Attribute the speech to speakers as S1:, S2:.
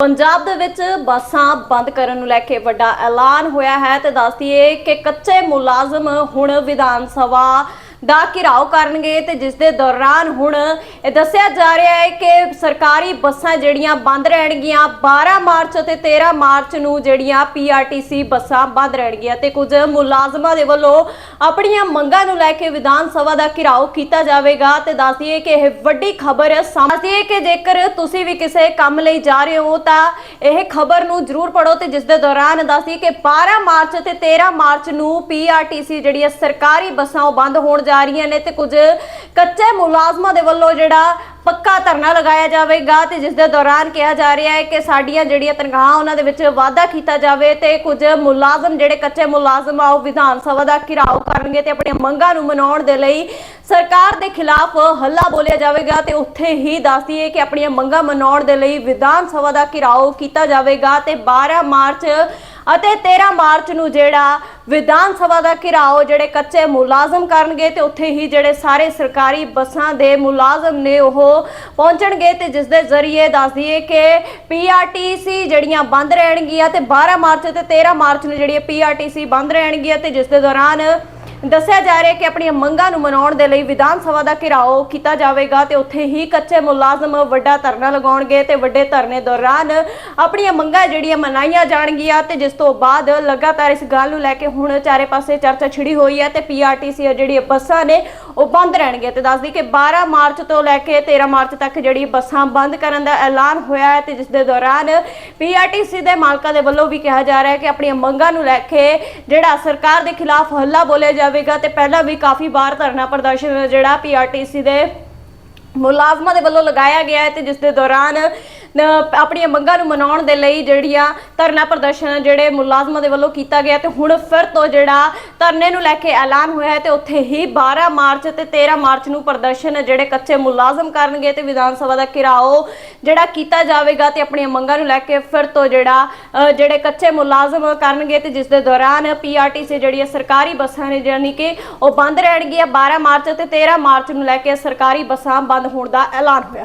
S1: ਪੰਜਾਬ ਦੇ ਵਿੱਚ ਬੱਸਾਂ ਬੰਦ ਕਰਨ ਨੂੰ ਲੈ ਕੇ ਵੱਡਾ ਐਲਾਨ ਹੋਇਆ ਹੈ ਤੇ ਦੱਸਦੀਏ ਕਿ ਕੱਚੇ ਮੁਲਾਜ਼ਮ ਹੁਣ ਵਿਧਾਨ ਸਭਾ ਦਾ ਘਿਰਾਓ ਕਰਨਗੇ ਤੇ ਜਿਸ ਦੇ ਦੌਰਾਨ ਹੁਣ ਇਹ ਦੱਸਿਆ ਜਾ ਰਿਹਾ ਹੈ ਕਿ ਸਰਕਾਰੀ ਬੱਸਾਂ ਜਿਹੜੀਆਂ ਬੰਦ ਰਹਿਣਗੀਆਂ 12 ਮਾਰਚ ਅਤੇ 13 ਮਾਰਚ ਨੂੰ ਜਿਹੜੀਆਂ ਪੀਆਰਟੀਸੀ ਬੱਸਾਂ ਬੰਦ ਰਹਿਣਗੀਆਂ ਤੇ ਕੁਝ ਮੁਲਾਜ਼ਮਾਂ ਦੇ ਵੱਲੋਂ ਆਪਣੀਆਂ ਮੰਗਾਂ ਨੂੰ ਲੈ ਕੇ ਵਿਧਾਨ ਸਭਾ ਦਾ ਘਿਰਾਓ ਕੀਤਾ ਜਾਵੇਗਾ ਤੇ ਦੱਸ ਦਈਏ ਕਿ ਇਹ ਵੱਡੀ ਖਬਰ ਸਾਹਮਣੇ ਕਿ ਜੇਕਰ ਤੁਸੀਂ ਵੀ ਕਿਸੇ ਕੰਮ ਲਈ ਜਾ ਰਹੇ ਹੋ ਤਾਂ ਇਹ ਖਬਰ ਨੂੰ ਜ਼ਰੂਰ ਪੜੋ ਤੇ ਜਿਸ ਦੇ ਦੌਰਾਨ ਦੱਸਦੀ ਕਿ 12 ਮਾਰਚ ਤੇ 13 ਮਾਰਚ ਨੂੰ ਪੀਆਰਟੀਸੀ ਜਿਹੜੀ ਹੈ ਸਰਕਾਰੀ ਬੱਸਾਂ ਉਹ ਬੰਦ ਹੋਣ ਜਾ ਰਹੀਆਂ ਨੇ ਤੇ ਕੁਝ ਕੱਚੇ ਮੁਲਾਜ਼ਮਾਂ ਦੇ ਵੱਲੋਂ ਜਿਹੜਾ ਪੱਕਾ ਧਰਨਾ ਲਗਾਇਆ ਜਾਵੇਗਾ ਤੇ ਜਿਸ ਦੇ ਦੌਰਾਨ ਕਿਹਾ ਜਾ ਰਿਹਾ ਹੈ ਕਿ ਸਾਡੀਆਂ ਜਿਹੜੀਆਂ ਤਨਖਾਹਾਂ ਉਹਨਾਂ ਦੇ ਵਿੱਚ ਵਾਧਾ ਕੀਤਾ ਜਾਵੇ ਤੇ ਕੁਝ ਮੁਲਾਜ਼ਮ ਜਿਹੜੇ ਕੱਚੇ ਮੁਲਾਜ਼ਮ ਆ, ਉਹ ਵਿਧਾਨ ਸਭਾ ਦਾ ਘਿਰਾਓ ਕਰਨਗੇ ਤੇ ਆਪਣੀਆਂ ਮੰਗਾਂ ਨੂੰ ਮਨਾਉਣ ਦੇ ਲਈ ਸਰਕਾਰ ਦੇ ਖਿਲਾਫ ਹੱਲਾ ਬੋਲਿਆ ਜਾਵੇਗਾ ਤੇ ਉੱਥੇ ਹੀ ਦੱਸਦੀ ਹੈ ਕਿ ਆਪਣੀਆਂ ਮੰਗਾਂ ਮਨਾਉਣ ਦੇ ਲਈ ਵਿਧਾਨ ਸਭਾ ਦਾ ਘਿਰਾਓ ਕੀਤਾ ਜਾਵੇਗਾ ਤੇ 12 ਮਾਰਚ ਅਤੇ 13 ਮਾਰਚ ਨੂੰ ਜਿਹੜਾ ਵਿਧਾਨ ਸਭਾ ਦਾ ਘਿਰਾਓ, ਜਿਹੜੇ ਕੱਚੇ ਮੁਲਾਜ਼ਮ ਕਰਨਗੇ ਤੇ ਉੱਥੇ ਹੀ ਜਿਹੜੇ ਸਾਰੇ ਸਰਕਾਰੀ ਬੱਸਾਂ ਦੇ ਮੁਲਾਜ਼ਮ ਨੇ ਉਹ ਪਹੁੰਚਣਗੇ ਤੇ ਜਿਸ ਦੇ ਜ਼ਰੀਏ ਦੱਸ ਦਈਏ ਕਿ ਪੀਆਰਟੀਸੀ ਜਿਹੜੀਆਂ ਬੰਦ ਰਹਿਣਗੀਆਂ ਤੇ 12 ਮਾਰਚ ਤੇ 13 ਮਾਰਚ ਨੂੰ ਜਿਹੜੀਆਂ ਪੀਆਰਟੀਸੀ ਬੰਦ ਰਹਿਣਗੀਆਂ ਤੇ ਜਿਸ ਦੇ ਦੌਰਾਨ ਦੱਸਿਆ ਜਾ ਰਿਹਾ ਹੈ ਕਿ ਆਪਣੀਆਂ ਮੰਗਾਂ ਨੂੰ ਮਨਾਉਣ ਦੇ ਲਈ ਵਿਧਾਨ ਸਭਾ ਦਾ ਘਿਰਾਓ ਕੀਤਾ ਜਾਵੇਗਾ ਤੇ ਉੱਥੇ ਹੀ ਕੱਚੇ ਮੁਲਾਜ਼ਮ ਵੱਡਾ ਧਰਨਾ ਲਗਾਉਣਗੇ ਤੇ ਵੱਡੇ ਧਰਨੇ ਦੌਰਾਨ ਆਪਣੀਆਂ ਮੰਗਾਂ ਜਿਹੜੀਆਂ ਮਨਾਈਆਂ ਜਾਣਗੀਆਂ ਤੇ ਜਿਸ ਤੋਂ ਬਾਅਦ ਲਗਾਤਾਰ ਇਸ ਗੱਲ ਨੂੰ ਲੈ ਕੇ ਹੁਣ ਚਾਰੇ ਪਾਸੇ ਚਰਚਾ ਛਿੜੀ ਹੋਈ ਹੈ ਤੇ ਪੀਆਰਟੀਸੀ ਜਿਹੜੀ ਬੱਸਾਂ ਨੇ ਉਹ ਬੰਦ ਰਹਿਣਗੇ ਤੇ ਦੱਸਦੀ ਕਿ 12 ਮਾਰਚ ਤੋਂ ਲੈ ਕੇ 13 ਮਾਰਚ ਤੱਕ ਜਿਹੜੀ ਬੱਸਾਂ ਬੰਦ ਕਰਨ ਦਾ ਐਲਾਨ ਹੋਇਆ ਹੈ ਤੇ ਜਿਸ ਦੇ ਦੌਰਾਨ ਪੀਆਰਟੀਸੀ ਦੇ ਮਾਲਕਾਂ ਦੇ ਵੱਲੋਂ ਵੀ ਕਿਹਾ ਜਾ ਰਿਹਾ ਹੈ ਕਿ ਆਪਣੀਆਂ ਮੰਗਾਂ ਨੂੰ ਲੈ ਕੇ ਜਿਹੜਾ ਸਰਕਾਰ ਦੇ ਖਿਲਾਫ ਹੱਲਾ ਬੋਲਿਆ ਜਾਵੇਗਾ ਤੇ ਪਹਿਲਾਂ ਵੀ ਕਾਫੀ ਵਾਰ ਧਰਨਾ ਪ੍ਰਦਰਸ਼ਨ ਜਿਹੜਾ ਪੀਆਰਟੀਸੀ ਦੇ ਮੁਲਾਜ਼ਮਾਂ ਦੇ ਵੱਲੋਂ ਲਗਾਇਆ ਗਿਆ ਹੈ ਤੇ ਜਿਸ ਦੇ ਦੌਰਾਨ ਆਪਣੀਆਂ ਮੰਗਾਂ ਨੂੰ ਮਨਾਉਣ ਦੇ ਲਈ ਜਿਹੜੀਆਂ ਧਰਨਾ ਪ੍ਰਦਰਸ਼ਨ ਜਿਹੜੇ ਮੁਲਾਜ਼ਮਾਂ ਦੇ ਵੱਲੋਂ ਕੀਤਾ ਗਿਆ ਤੇ ਹੁਣ ਫਿਰ ਤੋਂ ਜਿਹੜਾ ਧਰਨੇ ਨੂੰ ਲੈ ਕੇ ਐਲਾਨ ਹੋਇਆ ਹੈ ਤੇ ਉੱਥੇ ਹੀ 12 ਮਾਰਚ ਤੇ 13 ਮਾਰਚ ਨੂੰ ਪ੍ਰਦਰਸ਼ਨ ਜਿਹੜੇ ਕੱਚੇ ਮੁਲਾਜ਼ਮ ਕਰਨਗੇ ਤੇ ਵਿਧਾਨ ਸਭਾ ਦਾ ਘਿਰਾਓ ਜਿਹੜਾ ਕੀਤਾ ਜਾਵੇਗਾ ਤੇ ਆਪਣੀਆਂ ਮੰਗਾਂ ਨੂੰ ਲੈ ਕੇ ਫਿਰ ਤੋਂ ਜਿਹੜਾ ਜਿਹੜੇ ਕੱਚੇ ਮੁਲਾਜ਼ਮ ਕਰਨਗੇ ਤੇ ਜਿਸ ਦੇ ਦੌਰਾਨ ਪੀਆਰਟੀਸੀ ਜਿਹੜੀਆਂ ਸਰਕਾਰੀ ਬੱਸਾਂ ਨੇ ਯਾਨੀ ਕਿ ਉਹ ਬੰਦ ਰਹਿਣਗੀਆਂ। 12 ਮਾਰਚ ਤੇ 13 ਮਾਰਚ ਨੂੰ ਲੈ ਕੇ ਸਰਕਾਰੀ ਬੱਸਾਂ ਬੰਦ ਹੋਣ ਦਾ ਐਲਾਨ ਹੋਇਆ।